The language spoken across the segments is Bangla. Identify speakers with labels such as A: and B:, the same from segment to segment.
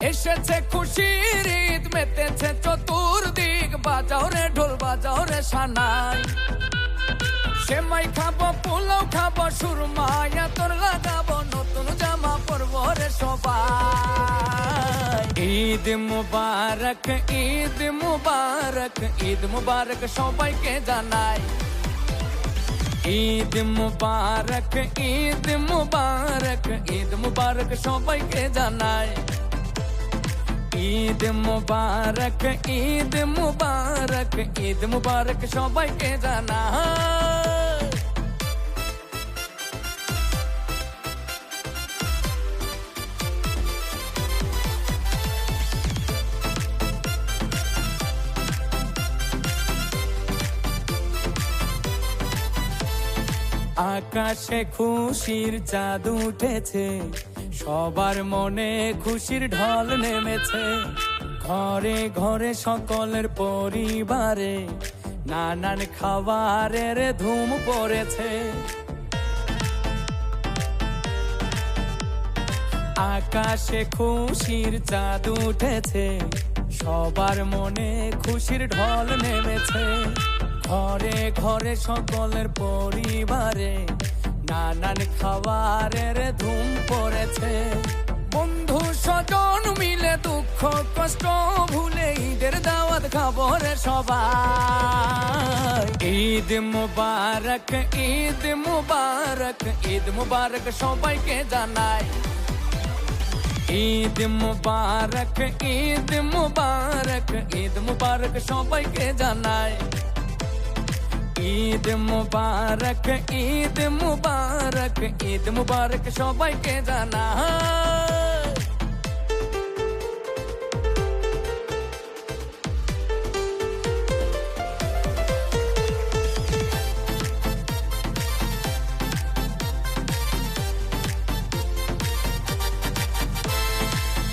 A: এসেছে খুশির ঈদ, মেতেছে চতুর্দিক। বাজাও রে ঢোল, বাজাও রে সানাই সেমাই খাব, পোলাও খাব সুরমায়া তোর লাগাবো, নতুন জামা পরবো রে সবাই। ঈদ মুবারক ঈদ মুবারক ঈদ মুবারক সবাইকে জানাই। ঈদ মুবারক ঈদ মুবারক ঈদ মুবারক সবাইকে জানাই। ঈদ মুবারক ঈদ মুবারক ঈদ মুবারক সবাইকে জানাই। আকাশে খুশির চাঁদ উঠেছে সবার মনে খুশির ঢল নেমেছে। ঘরে ঘরে সকলের পরিবারে নানান খাবারের ধুম পড়েছে। আকাশে খুশির চাঁদ উঠেছে। সবার মনে খুশির ঢল নেমেছে। ঘরে ঘরে সকলের পরিবারে নানান খাবারের ধুম পড়েছে। বন্ধু স্বজন মিলে দুঃখ কষ্ট ভুলে ঈদের দাওয়াত খাবর সবাই। ঈদ মুবারক ঈদ মুবারক ঈদ মুবারক সবাইকে জানাই। ঈদ মুবারক ঈদ মুবারক ঈদ মুবারক সবাইকে জানাই। ঈদ মুবারক ঈদ মুবারক ঈদ মুবারক সবাইকে জানাই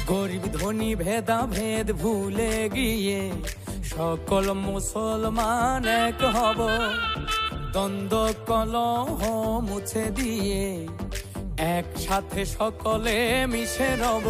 A: গরিব ধনী ভেদা ভেদ ভুলে গিয়ে সকল মুসলমান এক হব। দ্বন্দ্ব কলহ মুছে দিয়ে একসাথে সকলে মিশে রব।